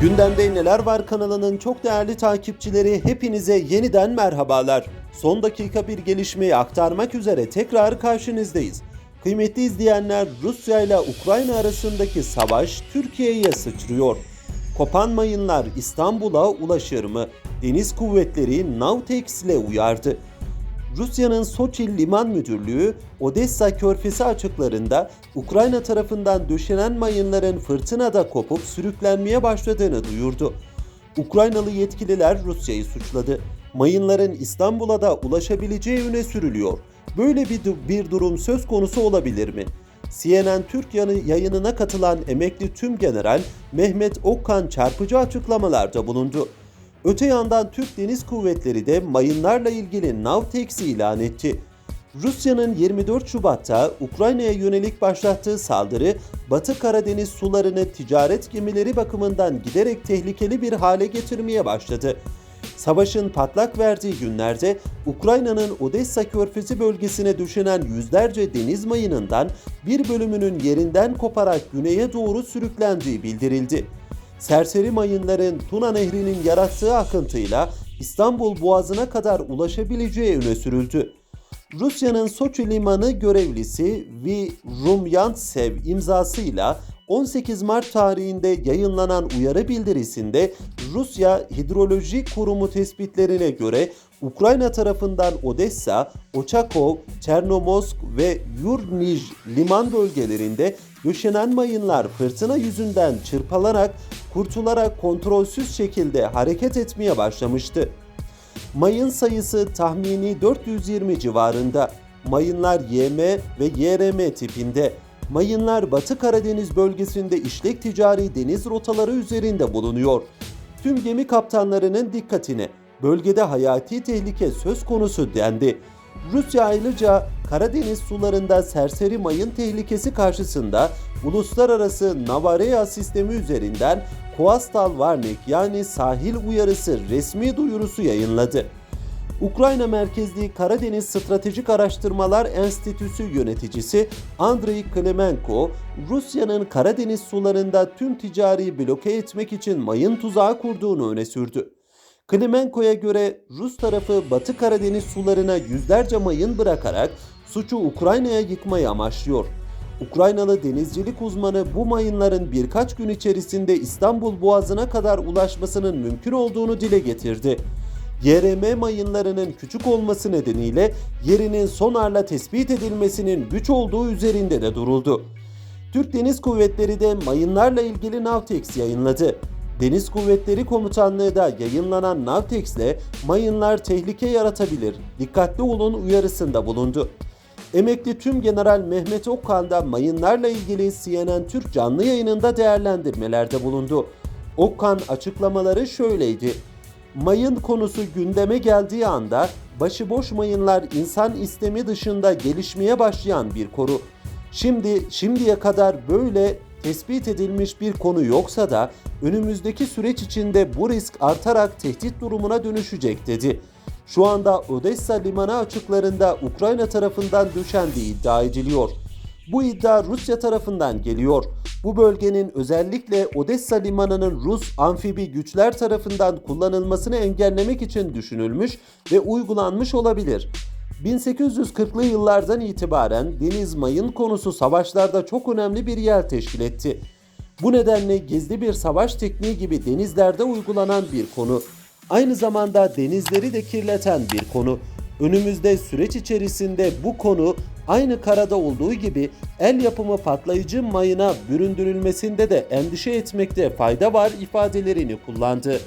Gündemde Neler Var kanalının çok değerli takipçileri hepinize yeniden merhabalar. Son dakika bir gelişmeyi aktarmak üzere tekrar karşınızdayız. Kıymetli izleyenler Rusya ile Ukrayna arasındaki savaş Türkiye'ye sıçrıyor. Kopan mayınlar İstanbul'a ulaşır mı? Deniz kuvvetleri Navtex ile uyardı. Rusya'nın Soçi Liman Müdürlüğü Odessa körfezi açıklarında Ukrayna tarafından döşenen mayınların fırtınada kopup sürüklenmeye başladığını duyurdu. Ukraynalı yetkililer Rusya'yı suçladı. Mayınların İstanbul'a da ulaşabileceği öne sürülüyor. Böyle bir, bir durum söz konusu olabilir mi? CNN Türk yayınına katılan emekli tüm general Mehmet Okkan çarpıcı açıklamalarda bulundu. Öte yandan Türk Deniz Kuvvetleri de mayınlarla ilgili Navtex ilan etti. Rusya'nın 24 Şubat'ta Ukrayna'ya yönelik başlattığı saldırı, Batı Karadeniz sularını ticaret gemileri bakımından giderek tehlikeli bir hale getirmeye başladı. Savaşın patlak verdiği günlerde Ukrayna'nın Odessa körfezi bölgesine döşenen yüzlerce deniz mayınından bir bölümünün yerinden koparak güneye doğru sürüklendiği bildirildi. Serseri mayınların Tuna Nehri'nin yarattığı akıntıyla İstanbul Boğazı'na kadar ulaşabileceği öne sürüldü. Rusya'nın Soçi limanı görevlisi Vi Rumyantsev imzasıyla 18 Mart tarihinde yayınlanan uyarı bildirisinde Rusya Hidroloji Kurumu tespitlerine göre Ukrayna tarafından Odessa, Ochakov, Çernomorsk ve Yurnij liman bölgelerinde döşenen mayınlar fırtına yüzünden çırpalarak, kurtularak kontrolsüz şekilde hareket etmeye başlamıştı. Mayın sayısı tahmini 420 civarında. Mayınlar YM ve YRM tipinde. Mayınlar Batı Karadeniz bölgesinde işlek ticari deniz rotaları üzerinde bulunuyor. Tüm gemi kaptanlarının dikkatine bölgede hayati tehlike söz konusu dendi. Rusya ayrıca Karadeniz sularında serseri mayın tehlikesi karşısında uluslararası Navarea sistemi üzerinden Coastal Warning yani sahil uyarısı resmi duyurusu yayınladı. Ukrayna merkezli Karadeniz Stratejik Araştırmalar Enstitüsü yöneticisi Andrei Klemenko, Rusya'nın Karadeniz sularında tüm ticari bloke etmek için mayın tuzağı kurduğunu öne sürdü. Klemenko'ya göre Rus tarafı Batı Karadeniz sularına yüzlerce mayın bırakarak suçu Ukrayna'ya yıkmayı amaçlıyor. Ukraynalı denizcilik uzmanı bu mayınların birkaç gün içerisinde İstanbul Boğazı'na kadar ulaşmasının mümkün olduğunu dile getirdi. YRM mayınlarının küçük olması nedeniyle yerinin sonarla tespit edilmesinin güç olduğu üzerinde de duruldu. Türk Deniz Kuvvetleri de mayınlarla ilgili Navtex yayınladı. Deniz Kuvvetleri Komutanlığı da yayınlanan Navtex'le mayınlar tehlike yaratabilir, dikkatli olun uyarısında bulundu. Emekli Tüm General Mehmet Okkan da mayınlarla ilgili CNN Türk canlı yayınında değerlendirmelerde bulundu. Okkan açıklamaları şöyleydi. Mayın konusu gündeme geldiği anda başıboş mayınlar insan istemi dışında gelişmeye başlayan bir konu. Şimdi şimdiye kadar böyle tespit edilmiş bir konu yoksa da önümüzdeki süreç içinde bu risk artarak tehdit durumuna dönüşecek dedi. Şu anda Odessa limanı açıklarında Ukrayna tarafından düşendiği iddia ediliyor. Bu iddia Rusya tarafından geliyor. Bu bölgenin özellikle Odessa limanının Rus amfibi güçler tarafından kullanılmasını engellemek için düşünülmüş ve uygulanmış olabilir. 1840'lı yıllardan itibaren deniz mayın konusu savaşlarda çok önemli bir yer teşkil etti. Bu nedenle gizli bir savaş tekniği gibi denizlerde uygulanan bir konu. Aynı zamanda denizleri de kirleten bir konu. Önümüzde süreç içerisinde bu konu aynı karada olduğu gibi el yapımı patlayıcı mayına büründürülmesinde de endişe etmekte fayda var ifadelerini kullandı.